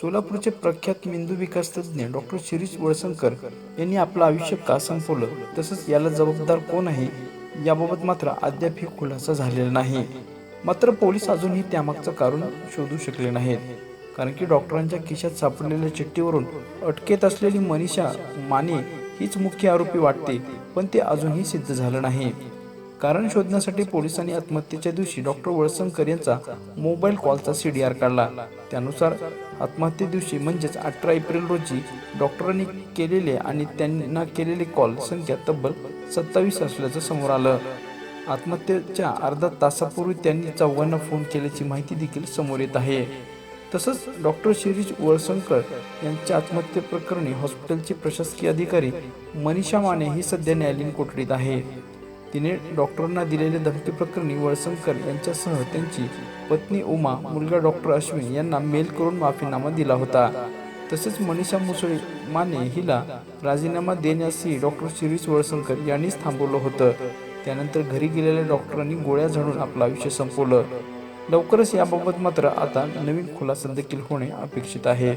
सोलापूरचे प्रख्यात मेंदू विकास तज्ज्ञ डॉक्टर शिरीष वळसंकर यांनी आपलं आयुष्य का संपवलं तसंच याला जबाबदार कोण आहे याबाबत मात्र अद्यापही खुलासा झालेला नाही. मात्र पोलीस अजूनही त्यामागचं कारण शोधू शकले नाहीत कारण की डॉक्टरांच्या खिशात सापडलेल्या चिठ्ठीवरून अटकेत असलेली मनीषा माने हीच मुख्य आरोपी वाटते पण ते अजूनही सिद्ध झालं नाही. कारण शोधण्यासाठी पोलिसांनी आत्महत्येच्या दिवशी डॉक्टर वळसंकर यांचा मोबाईल कॉलचा सी डी आर काढला. त्यानुसार आत्महत्ये दिवशी म्हणजेच अठरा एप्रिल रोजी डॉक्टरांनी केलेले आणि त्यांना केलेले कॉल संख्या तब्बल सत्तावीस असल्याचं समोर आलं. आत्महत्येच्या अर्धा तासापूर्वी त्यांनी चौघांना फोन केल्याची माहिती देखील समोर येत आहे. तसंच डॉक्टर शिरीष वळसंकर यांच्या आत्महत्ये प्रकरणी हॉस्पिटलचे प्रशासकीय अधिकारी मनीषा माने ही सध्या न्यायालयीन कोठडीत आहे. तिने डॉक्टरांना दिलेल्या धमकी प्रकरणी वळसंकर यांच्यासह त्यांची पत्नी उमा मुलगा डॉक्टर अश्विन यांना मेल करून माफीनामा दिला होता. तसेच मनीषा मुसळे माने हिला राजीनामा देण्यासही डॉक्टर शिरीष वळसंकर यांनीच थांबवलं होतं. त्यानंतर घरी गेलेल्या डॉक्टरांनी गोळ्या झाडून आपलं आयुष्य संपवलं. लवकरच याबाबत मात्र आता नवीन खुलासा देखील होणे अपेक्षित आहे.